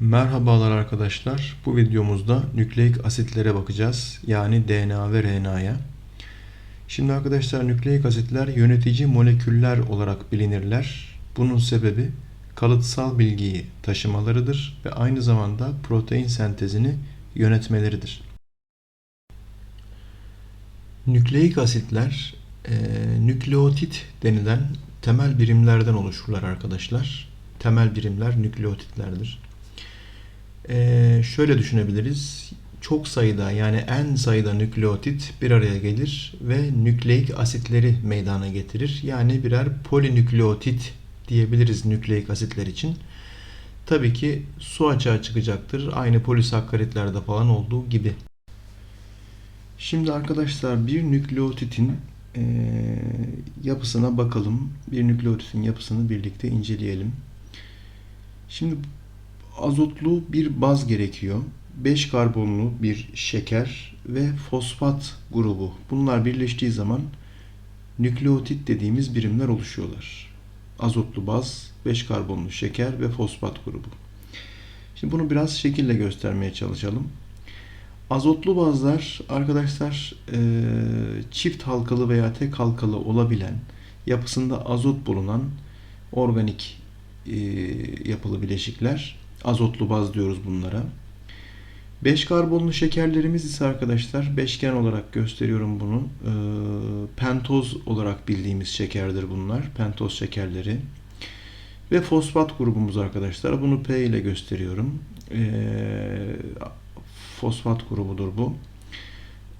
Merhabalar arkadaşlar. Bu videomuzda nükleik asitlere bakacağız. Yani DNA ve RNA'ya. Şimdi arkadaşlar nükleik asitler yönetici moleküller olarak bilinirler. Bunun sebebi kalıtsal bilgiyi taşımalarıdır ve aynı zamanda protein sentezini yönetmeleridir. Nükleik asitler e, nükleotit denilen temel birimlerden oluşurlar arkadaşlar. Temel birimler nükleotitlerdir. Ee, şöyle düşünebiliriz. Çok sayıda yani en sayıda nükleotit bir araya gelir ve nükleik asitleri meydana getirir. Yani birer polinükleotit diyebiliriz nükleik asitler için. Tabii ki su açığa çıkacaktır. Aynı polisakkaritlerde falan olduğu gibi. Şimdi arkadaşlar bir nükleotitin e, yapısına bakalım. Bir nükleotitin yapısını birlikte inceleyelim. Şimdi azotlu bir baz gerekiyor. 5 karbonlu bir şeker ve fosfat grubu. Bunlar birleştiği zaman nükleotit dediğimiz birimler oluşuyorlar. Azotlu baz, 5 karbonlu şeker ve fosfat grubu. Şimdi bunu biraz şekille göstermeye çalışalım. Azotlu bazlar arkadaşlar çift halkalı veya tek halkalı olabilen yapısında azot bulunan organik yapılı bileşikler. Azotlu baz diyoruz bunlara. 5 karbonlu şekerlerimiz ise arkadaşlar beşgen olarak gösteriyorum bunu. E, pentoz olarak bildiğimiz şekerdir bunlar. Pentoz şekerleri. Ve fosfat grubumuz arkadaşlar. Bunu P ile gösteriyorum. E, fosfat grubudur bu.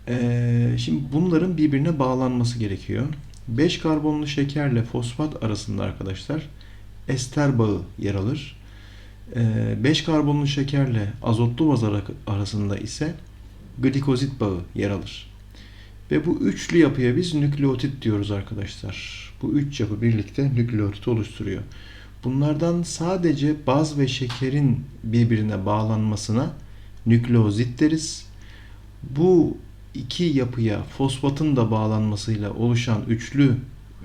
E, şimdi bunların birbirine bağlanması gerekiyor. 5 karbonlu şekerle fosfat arasında arkadaşlar ester bağı yer alır. 5 ee, karbonlu şekerle azotlu baz arasında ise glikozit bağı yer alır. Ve bu üçlü yapıya biz nükleotit diyoruz arkadaşlar. Bu üç yapı birlikte nükleotit oluşturuyor. Bunlardan sadece baz ve şekerin birbirine bağlanmasına nükleozit deriz. Bu iki yapıya fosfatın da bağlanmasıyla oluşan üçlü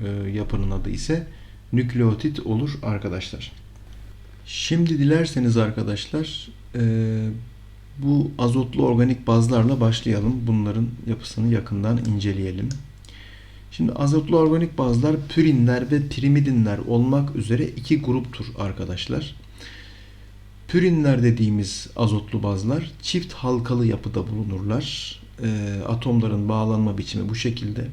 e, yapının adı ise nükleotit olur arkadaşlar. Şimdi dilerseniz arkadaşlar e, bu azotlu organik bazlarla başlayalım. Bunların yapısını yakından inceleyelim. Şimdi azotlu organik bazlar pürinler ve pirimidinler olmak üzere iki gruptur arkadaşlar. Pürinler dediğimiz azotlu bazlar çift halkalı yapıda bulunurlar. E, atomların bağlanma biçimi bu şekilde.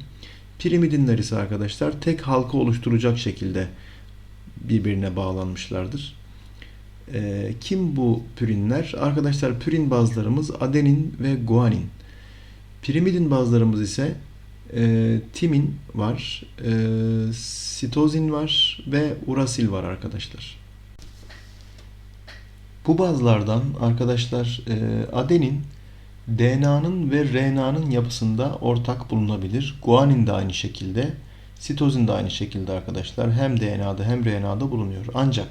Pirimidinler ise arkadaşlar tek halka oluşturacak şekilde birbirine bağlanmışlardır. E, kim bu pürinler? Arkadaşlar pürin bazlarımız adenin ve guanin. Pirimidin bazlarımız ise e, timin var, e, sitozin var ve urasil var arkadaşlar. Bu bazlardan arkadaşlar e, adenin DNA'nın ve RNA'nın yapısında ortak bulunabilir. Guanin de aynı şekilde, sitozin de aynı şekilde arkadaşlar hem DNA'da hem RNA'da bulunuyor. Ancak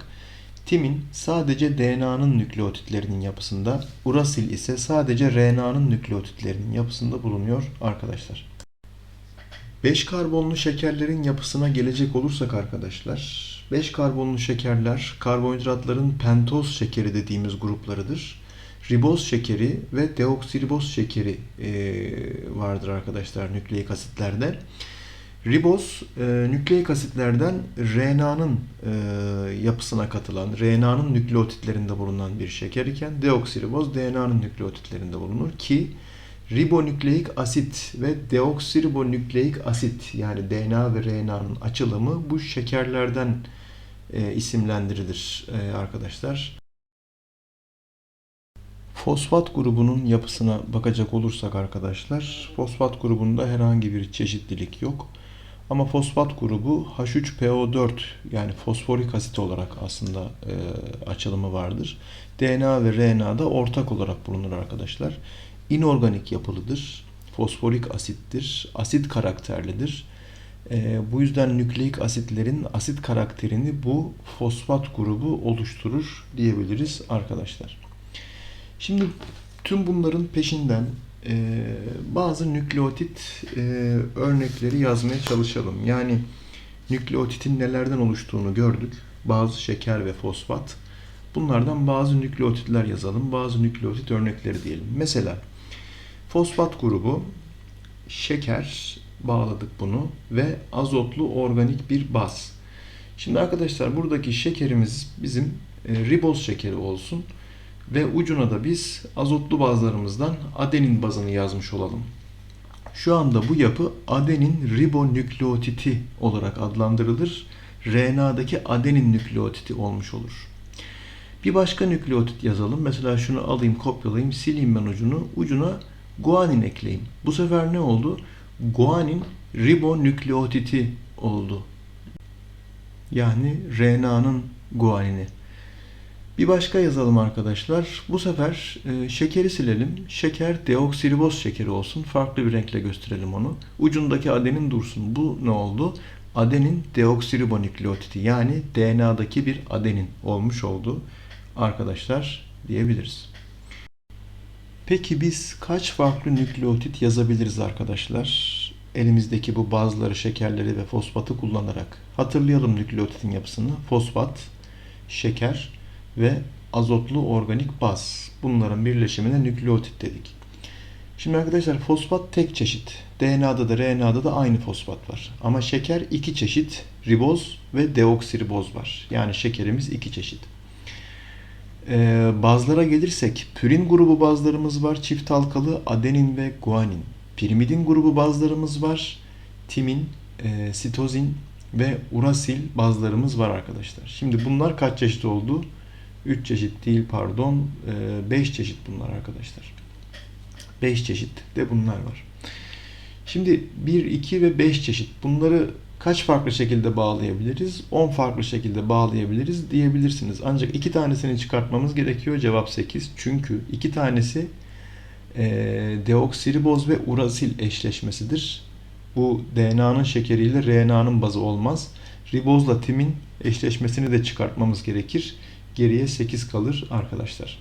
Timin sadece DNA'nın nükleotitlerinin yapısında, urasil ise sadece RNA'nın nükleotitlerinin yapısında bulunuyor arkadaşlar. 5 karbonlu şekerlerin yapısına gelecek olursak arkadaşlar, 5 karbonlu şekerler karbonhidratların pentoz şekeri dediğimiz gruplarıdır. Riboz şekeri ve deoksiriboz şekeri vardır arkadaşlar nükleik asitlerde. Riboz e, nükleik asitlerden RNA'nın e, yapısına katılan, RNA'nın nükleotitlerinde bulunan bir şeker iken deoksiriboz DNA'nın nükleotitlerinde bulunur ki ribonükleik asit ve deoksiribonükleik asit yani DNA ve RNA'nın açılımı bu şekerlerden e, isimlendirilir e, arkadaşlar. Fosfat grubunun yapısına bakacak olursak arkadaşlar, fosfat grubunda herhangi bir çeşitlilik yok. Ama fosfat grubu H3PO4 yani fosforik asit olarak aslında e, açılımı vardır. DNA ve RNA'da ortak olarak bulunur arkadaşlar. İnorganik yapılıdır. Fosforik asittir. Asit karakterlidir. E, bu yüzden nükleik asitlerin asit karakterini bu fosfat grubu oluşturur diyebiliriz arkadaşlar. Şimdi tüm bunların peşinden e, bazı nükleotit e, örnekleri yazmaya çalışalım. Yani nükleotitin nelerden oluştuğunu gördük. Bazı şeker ve fosfat. Bunlardan bazı nükleotitler yazalım. Bazı nükleotit örnekleri diyelim. Mesela fosfat grubu şeker bağladık bunu ve azotlu organik bir baz. Şimdi arkadaşlar buradaki şekerimiz bizim e, riboz şekeri olsun ve ucuna da biz azotlu bazlarımızdan adenin bazını yazmış olalım. Şu anda bu yapı adenin ribonükleotiti olarak adlandırılır. RNA'daki adenin nükleotiti olmuş olur. Bir başka nükleotit yazalım. Mesela şunu alayım, kopyalayayım, sileyim ben ucunu. Ucuna guanin ekleyeyim. Bu sefer ne oldu? Guanin ribonükleotiti oldu. Yani RNA'nın guanini. Bir başka yazalım arkadaşlar. Bu sefer e, şekeri silelim. Şeker deoksiriboz şekeri olsun. Farklı bir renkle gösterelim onu. Ucundaki adenin dursun. Bu ne oldu? Adenin deoksiribonükleotidi yani DNA'daki bir adenin olmuş oldu arkadaşlar diyebiliriz. Peki biz kaç farklı nükleotit yazabiliriz arkadaşlar? Elimizdeki bu bazıları, şekerleri ve fosfatı kullanarak. Hatırlayalım nükleotitin yapısını. Fosfat, şeker ve azotlu organik baz. Bunların birleşimine nükleotit dedik. Şimdi arkadaşlar fosfat tek çeşit. DNA'da da RNA'da da aynı fosfat var. Ama şeker iki çeşit. Riboz ve deoksiriboz var. Yani şekerimiz iki çeşit. Ee, bazlara gelirsek pürin grubu bazlarımız var. Çift halkalı adenin ve guanin. Pirimidin grubu bazlarımız var. Timin, e, sitozin ve urasil bazlarımız var arkadaşlar. Şimdi bunlar kaç çeşit oldu? 3 çeşit değil pardon. 5 çeşit bunlar arkadaşlar. 5 çeşit de bunlar var. Şimdi 1, 2 ve 5 çeşit. Bunları kaç farklı şekilde bağlayabiliriz? 10 farklı şekilde bağlayabiliriz diyebilirsiniz. Ancak iki tanesini çıkartmamız gerekiyor. Cevap 8. Çünkü iki tanesi e, deoksiriboz ve urasil eşleşmesidir. Bu DNA'nın şekeriyle RNA'nın bazı olmaz. Ribozla timin eşleşmesini de çıkartmamız gerekir. Geriye 8 kalır arkadaşlar.